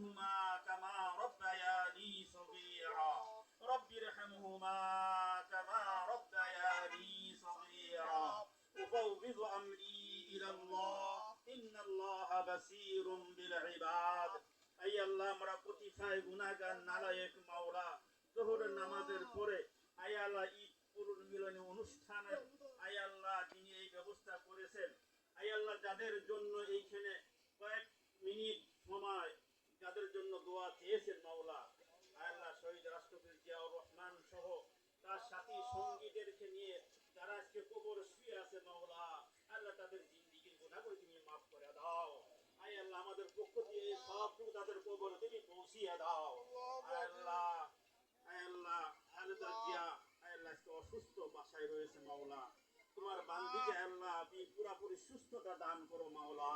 ارحمهما كما ربياني صغيرا. رب ارحمهما كما ربياني صغيرا. أفوض أمري إلى الله. إن الله بصير بالعباد. أي الله আমরা প্রতিষ্ঠায় গুণাগার, নালায়েক মাওলা। জোহরের নামাজের পরে আয় আল্লাহ ঈদ পুনর্মিলনী অনুষ্ঠানের আয় আল্লাহ তিনি এই ব্যবস্থা করেছেন, আয় আল্লাহ যাদের জন্য এইখানে সঙ্গীদেরকে নিয়ে যারা আজকে কবর শুয়ে আছে মাওলা, আল্লাহ তাদের জিন্দিগির গুণাগুলো তুমি মাফ করে দাও। আয় আল্লাহ, আমাদের পক্ষ দিয়ে এই সবটুকু তাদের কবর তুমি পৌঁছিয়ে দাও। আল্লাহ আল্লাহ জিয়া, আয় আল্লাহ অসুস্থ বাসায় রয়েছে মাওলা। তোমার বান্দিকে আল্লাহ আপনি পুরাপুরি সুস্থতা দান করো মাওলা।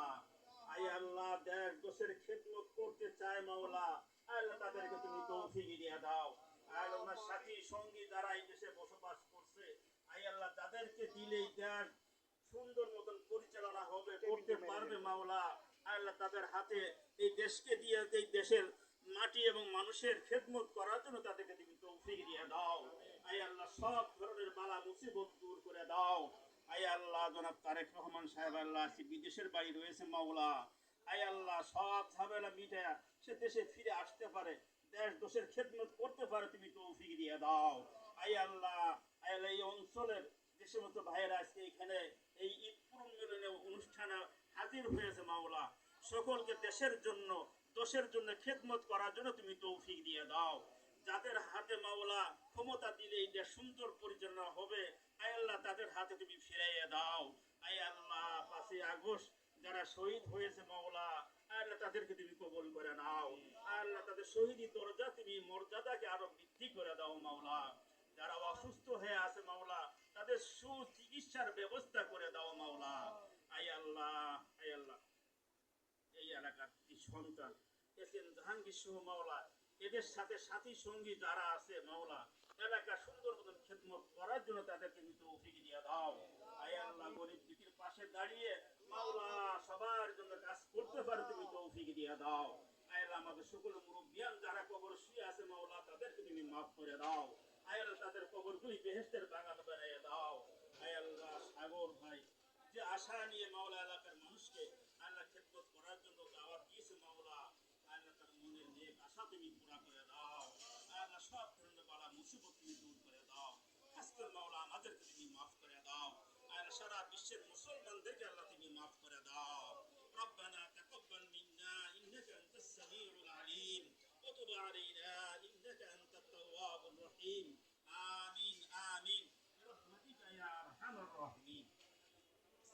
আয় আল্লাহ, দেশ দোষের খেদমত করতে চায় মাওলা। আল্লাহ, তাদেরকে তুমি তৌফিক দিয়ে দাও। আয় ওনার সাথী, সঙ্গী যারা এই দেশে বসবাস করছে আয় আল্লাহ দিলেই দেশ সুন্দর মতন পরিচালনা হবে করতে পারবে মাওলা। আল্লাহ তাদের হাতে এই দেশকে দিয়ে এই দেশের মাটি এবং মানুষের খেদমত করার জন্য তাদেরকে তুমি তৌফিক দিয়ে দাও। আয় আল্লাহ সব ধরনের বালা মুসিবত দূর করে দাও। আয় আল্লাহ জনাব তারেক রহমান সাহেব আল্লাহ আজকে বিদেশের বাড়ি রয়েছে মাওলা। আয় আল্লাহ সব ঝামেলা মিটায়া সে দেশে ফিরে আসতে পারে দেশ দোষের খেদমত করতে পারে তুমি তৌফিক দিয়ে দাও। আয় আল্লাহ আয় আল্লাহ এই সমস্ত ভাইয়েরা আজকে এখানে এই ঈদ পূরণ অনুষ্ঠানে হাজির হয়েছে মাওলা। সকলকে দেশের জন্য দোষের জন্য খেদমত করার জন্য তুমি তৌফিক দিয়ে দাও। যাদের হাতে মাওলা ক্ষমতা দিলে দেশ সুন্দর পরিচালনা হবে, আয় আল্লাহ তাদের হাতে তুমি ফিরাইয়ে দাও। আয় আল্লাহ, পাঁচই আগস্ট যারা শহীদ হয়েছে মাওলা আল্লাহ তাদেরকে তুমি কবল করে নাও। আল্লাহ তাদের শহীদি দরজা তুমি মর্যাদাকে আরও বৃদ্ধি করে দাও মাওলা। যারা অসুস্থ হয়ে আছে মাওলা তাদের সুচিকিৎসার ব্যবস্থা করে দাও, মাওলা। আয় আল্লাহ আয় আল্লাহ। এই এলাকার যে সন্তান এস জাহাঙ্গীর সহ মাওলা। এদের সাথে সাথী সঙ্গী যারা আছে, মাওলা, এলাকা সুন্দর মতন খেদমত করার জন্য তাদেরকে তুমি তৌফিক দিয়ে দাও। আয় আল্লাহ, গরিব দিদির পাশে দাঁড়িয়ে মাওলা সবার জন্য কাজ করতে পারে, তুমি তৌফিক দিয়ে দাও। আয় আল্লাহ, আমাদের সকল মুরব্বিয়ান যারা কবর শুয়ে আছে, মাওলা, তাদেরকে তুমি মাফ করে দাও। তাদের কবরগুলি বেহেস্তের বাগান বানিয়ে দাও। আয় সাগর ভাই, যে আশা নিয়ে মাওলা এলাকার মানুষকে আল্লাহ খেদমত করার জন্য দাওয়াত দিয়েছে মাওলা আল্লাহ তার মনের নেক আশা তুমি পুরা করে দাও। আল্লাহ সব ধরনের বালা মুসিবত তুমি দূর করে দাও। আজকের মাওলা আমাদেরকে তুমি মাফ করে দাও। আর সারা বিশ্বের মুসলমানদেরকে আল্লাহ তুমি মাফ